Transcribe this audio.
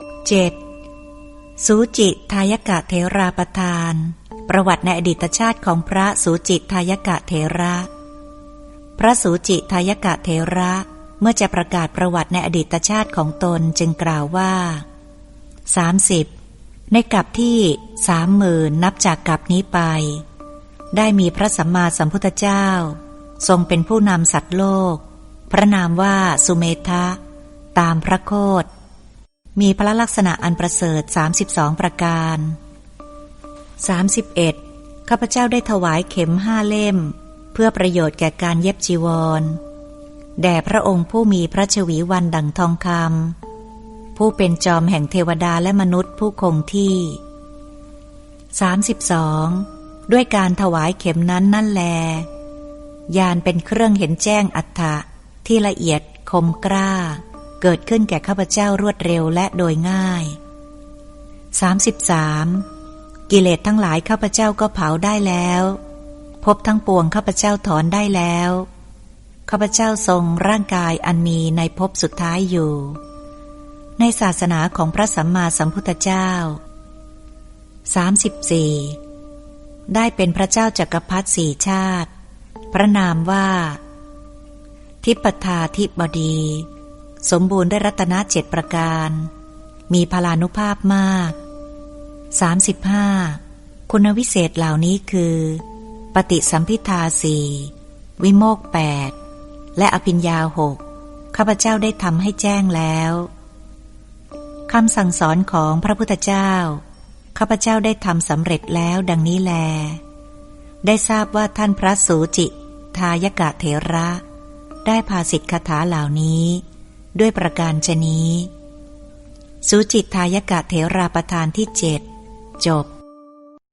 7. สูจิทายกะเทราประทาน ประวัติในอดีตชาติของพระสูจิทายกะเทระ พระสูจิทายกะเทระเมื่อจะประกาศประวัติในอดีตชาติของตนจึงกล่าวว่า 30. ในกับที่สามหมื่นนับจากกับนี้ไป ได้มีพระสัมมาสัมพุทธเจ้า ทรงเป็นผู้นำสัตว์โลก พระนามว่าสุเมธะ ตามพระโคด มีพระลักษณะอันประเสริฐ 32 ประการ 31. ข้าพเจ้าได้ถวายเข็มห้าเล่ม เพื่อประโยชน์แก่การเย็บจีวร แด่พระองค์ผู้มีพระชวีวันดังทองคำผู้เป็นจอมแห่งเทวดาและมนุษย์ผู้คงที่ 32. ด้วยการถวายเข็มนั้นนั่นแล ยานเป็นเครื่องเห็นแจ้งอัฏฐะที่ละเอียดคมกล้า เกิดขึ้นแก่ข้าพเจ้ารวดเร็วและโดยง่าย 33. กิเลสทั้งหลายข้าพเจ้าก็เผาได้แล้วพบทั้งปวงข้าพเจ้าถอนได้แล้วข้าพเจ้าทรงร่างกายอันมีในภพสุดท้ายอยู่ ในศาสนาของพระสัมมาสัมพุทธเจ้า 34. ได้เป็นพระเจ้าจักรพรรดิสี่ชาติ พระนามว่า ทิปทาทิบดี สมบูรณ์ด้วยรัตนเจ็ดประการ มีพลานุภาพมาก 35. คุณวิเศษเหล่านี้คือ ปฏิสัมพิทาสี่วิโมกแปดและอภิญญาหกข้าพเจ้าได้ทำให้แจ้งแล้วคำสั่งสอนของพระพุทธเจ้า ข้าพเจ้าได้ทำสำเร็จแล้วดังนี้แล ได้ทราบว่าท่านพระสูจิ ทายกะเถระ ได้พาสิทธิคาถาเหล่านี้ ด้วยประการชนี้ สุจิตทายกะเถราประธานที่เจ็ดจบ